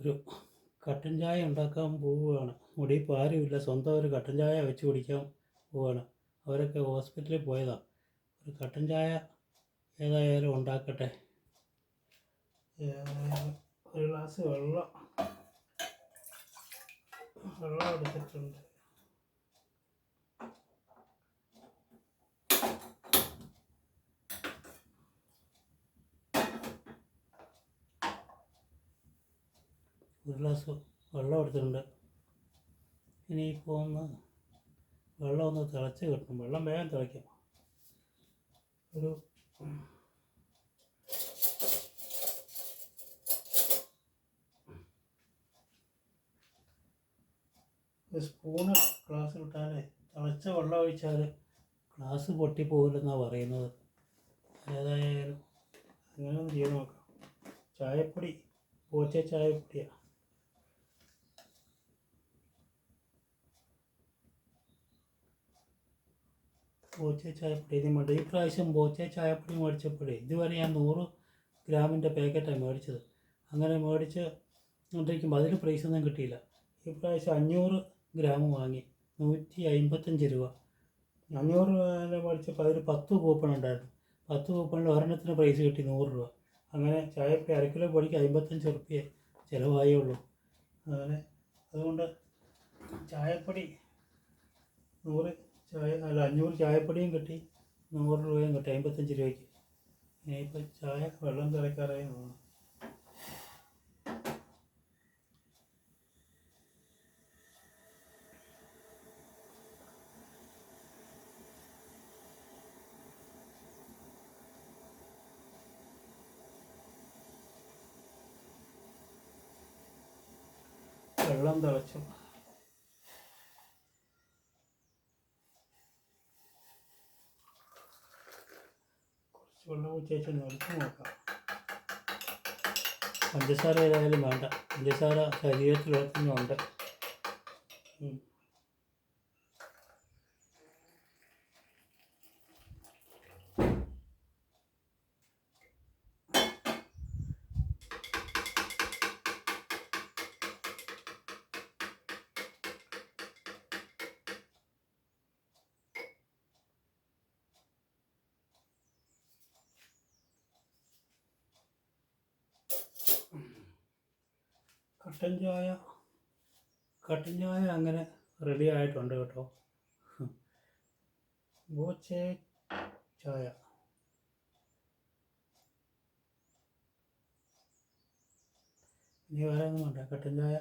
ഒരു കട്ടൻ ചായ ഉണ്ടാക്കാൻ പോവുകയാണ്. മുടി ആരുമില്ല സ്വന്തം ഒരു കട്ടൻ ചായ വെച്ച് കുടിക്കാൻ പോവുകയാണ്. അവരൊക്കെ ഹോസ്പിറ്റലിൽ പോയതാണ് ഒരു കട്ടൻ ചായ ഏതായാലും ഉണ്ടാക്കട്ടെ. ഒരു ഗ്ലാസ് വെള്ളം വെള്ളം എടുത്തിട്ടുണ്ട്. ഒരു ഗ്ലാസ് വെള്ളം എടുത്തിട്ടുണ്ട്. ഇനി ഇപ്പോൾ ഒന്ന് വെള്ളം ഒന്ന് തിളച്ച് കിട്ടണം. വെള്ളം വേഗം തിളയ്ക്കാം. ഒരു സ്പൂണ് ഗ്ലാസ്സിലിട്ടാൽ തിളച്ച വെള്ളം ഒഴിച്ചാൽ ഗ്ലാസ് പൊട്ടിപ്പോകില്ലെന്നാണ് പറയുന്നത്. ഏതായാലും അങ്ങനെ ഒന്ന് ചെയ്ത് നോക്കാം. ചായപ്പൊടി പോച്ച ചായപ്പൊടിയാണ് ബോച്ചെ ചായപ്പൊടി ഇത് മേടിച്ചു ഈ പ്രാവശ്യം ബോച്ചെ ചായപ്പൊടി മേടിച്ചപ്പോഴേ ഇതുവരെ ഞാൻ നൂറ് ഗ്രാമിന്റെ പാക്കറ്റാണ് മേടിച്ചത്. അങ്ങനെ മേടിച്ച് കൊണ്ടിരിക്കുമ്പോൾ അതിന് പ്രൈസ് ഒന്നും കിട്ടിയില്ല. ഈ പ്രാവശ്യം അഞ്ഞൂറ് ഗ്രാം വാങ്ങി. നൂറ്റി അമ്പത്തഞ്ച് രൂപ. അഞ്ഞൂറ് രൂപ മേടിച്ചപ്പോൾ അതിൽ പത്ത് കൂപ്പൺ ഉണ്ടായിരുന്നു. പത്ത് കൂപ്പണിൽ ഒരെണ്ണത്തിന് പ്രൈസ് കിട്ടി നൂറ് രൂപ. അങ്ങനെ ചായപ്പൊടി അര കിലോ പൊടിക്ക് അമ്പത്തഞ്ച് റുപ്യ ചിലവായേ ഉള്ളൂ. അങ്ങനെ അതുകൊണ്ട് ചായപ്പൊടി നൂറ് ചായ അഞ്ഞൂറ് ചായപ്പൊടിയും കിട്ടി. നൂറ് രൂപയും കിട്ടി. അമ്പത്തഞ്ച് രൂപയ്ക്ക്. ഇനിയിപ്പോൾ ചായ വെള്ളം തിളക്കാറായി തോന്നുന്നു വെള്ളം തിളച്ചു. കുറച്ച് വെള്ളം ഒഴിച്ചേച്ച് നിർത്തി നോക്കാം. പഞ്ചസാര ഏതായാലും വേണ്ട. പഞ്ചസാര ശരീരത്തിൽ ഉണ്ട് കട്ടൻ ചായ കട്ടൻ ചായ അങ്ങനെ റെഡി ആയിട്ടുണ്ട് കേട്ടോ. ബോച്ചെ ചായ. ഇനി വേറെ ഒന്നും വേണ്ട. കട്ടൻ ചായ